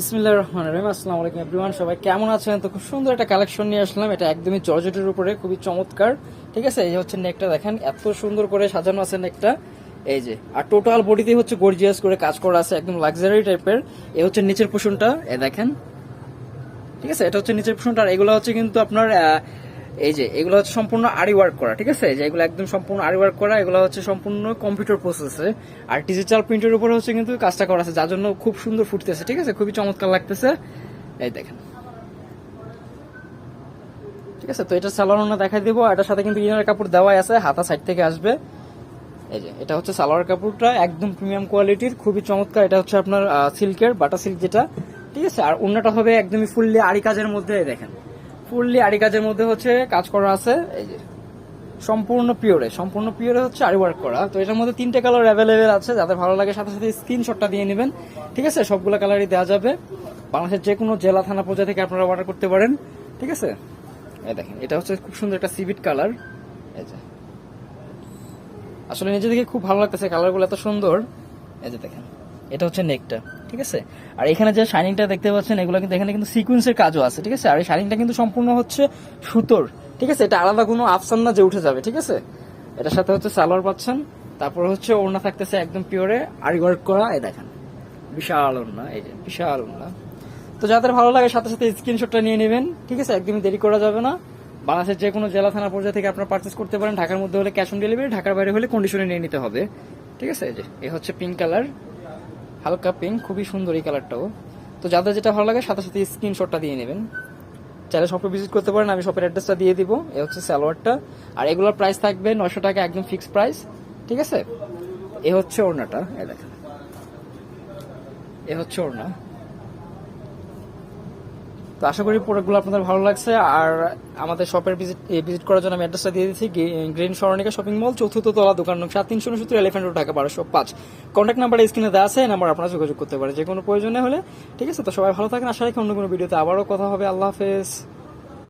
বিসমিল্লাহ রহমান রহিম। আসসালামু আলাইকুম এভরিওয়ান, সবাই কেমন আছেন? তো খুব সুন্দর একটা কালেকশন নিয়ে আসলাম। এটা একদমই জর্জেটের উপরে, খুবই চমৎকার। ঠিক আছে? এই হচ্ছে নেকটা দেখেন, এত সুন্দর করে সাজানো আছে নেকটা এই যে, আর টোটাল বডিতে হচ্ছে গর্জিয়াস করে কাজ করা আছে, একদম লাক্সারি টাইপের এ হচ্ছে নিচের পোষণটা এ দেখেন। ঠিক আছে? এটা হচ্ছে নিচের পোষণটা আর এগুলো হচ্ছে কিন্তু আপনার এই যে, এগুলো হচ্ছে সম্পূর্ণ আরি ওয়ার্ক করা, ঠিক আছে? যে এগুলো একদম সম্পূর্ণ আরি ওয়ার্ক করা, এগুলো হচ্ছে সম্পূর্ণ কম্পিউটার প্রসেসে। আর ডিজিটাল প্রিন্টের উপরে হচ্ছে কিন্তু কাজটা করা আছে, যার জন্য খুব সুন্দর ফুটতেছে, ঠিক আছে? খুবই চমৎকার লাগতেছে। এই দেখেন। ঠিক আছে? তো এটা সালোয়ার দেখাই দিব এটার সাথে কিন্তু ইনার কাপড় দেওয়াই আছে, হাতা সাইড থেকে আসবে। এই যে, এটা হচ্ছে সালোয়ার কাপড়টা, একদম প্রিমিয়াম কোয়ালিটির খুবই চমৎকার। এটা হচ্ছে আপনার সিল্কের বাটা সিল্ক যেটা, ঠিক আছে? আর অন্যটা হবে একদমই ফুললি আড়ি কাজের মধ্যে দেখেন। ফুললি আড়ি কাজের মধ্যে হচ্ছে কাজ করা আছে। এই যে, সম্পূর্ণ পিওরে সম্পূর্ণ পিওরে হচ্ছে আরি ওয়ার্ক করা। তো এটার মধ্যে তিনটে কালার অ্যাভেলেবেল আছে, যাদের ভালো লাগে সাথে সাথে স্ক্রিনশটটা দিয়ে নেবেন। ঠিক আছে? সবগুলো কালারই দেওয়া যাবে। বাংলাদেশের যে কোনো জেলা, থানা পর্যায়ে থেকে আপনারা অর্ডার করতে পারেন। ঠিক আছে? এই দেখেন, এটা হচ্ছে খুব সুন্দর একটা সিভিট কালার এই যে, আসলে নিজে দেখে খুব ভালো লাগতেছে কালারগুলো এত সুন্দর। এই যে দেখেন, এটা হচ্ছে নেকটা ঠিক আছে? আর এখানে যে শাইনিংটা দেখতে পাচ্ছেন, এগুলো কিন্তু এখানে কিন্তু সিকুয়েন্সের কাজও আছে, ঠিক আছে? আর এই শাইনিংটা কিন্তু সম্পূর্ণ হচ্ছে সুতোর, ঠিক আছে? এটা আলাদা কোনো আফসান না যে উঠে যাবে, ঠিক আছে? এটার সাথে হচ্ছে সালোয়ার পাচ্ছেন, তারপর হচ্ছে ওড়না থাকতেছে একদম পিওরে আরি ওয়ার্ক করা, এই দেখেন, বিশাল ওড়না, এই যে বিশাল ওড়না। তো যাদের ভালো লাগে, সাথে সাথে স্ক্রিনশটটা নিয়ে নেবেন, ঠিক আছে? একদমই দেরি করা যাবে না। বাংলাদেশের যে কোনো জেলা, থানা, পর্যায়ে থেকে আপনারা পার্চেস করতে পারেন। ঢাকার মধ্যে হলে ক্যাশ অন ডেলিভারি ঢাকার বাইরে হলে কন্ডিশনে নিয়ে নিতে হবে, ঠিক আছে? এই যে এ হচ্ছে পিঙ্ক কালার হালকা পিঙ্ক খুবই সুন্দর এই কালারটাও তো যাদের যেটা ভালো লাগে, সাথে সাথে স্ক্রিনশটটা দিয়ে নেবেন। চাইলে শপে ভিজিট করতে পারেন, আমি শপের অ্যাড্রেসটা দিয়ে দিব। এ হচ্ছে সালোয়ারটা। আর এগুলোর প্রাইস থাকবে নশো টাকা, একদম ফিক্স প্রাইস ঠিক আছে? এ হচ্ছে ওড়নাটা এ দেখেন। এ হচ্ছে ওড়না। তো আশা করি প্রোডাক্টগুলো আপনাদের ভালো লাগছে। আর আমাদের শপের ভিজিট ভিজিট করার জন্য আমি অ্যাড্রেসটা দিয়ে দিচ্ছি গ্রিন সরণিকা শপিং মল চতুর্থ তলা, দোকান নং সাত তিনশো উনসত্তর এলিফেন্ট রোড ঢাকা বারোশো পাঁচ। কন্ট্যাক্ট নাম্বার স্ক্রিনে দেওয়া আছে নাম্বার আপনারা যোগাযোগ করতে পারে যে কোনো প্রয়োজনে হলে, ঠিক আছে? তো সবাই ভালো থাকেন। আশা রাখি অন্য কোনো ভিডিওতে আবারও কথা হবে। আল্লাহ হাফেজ।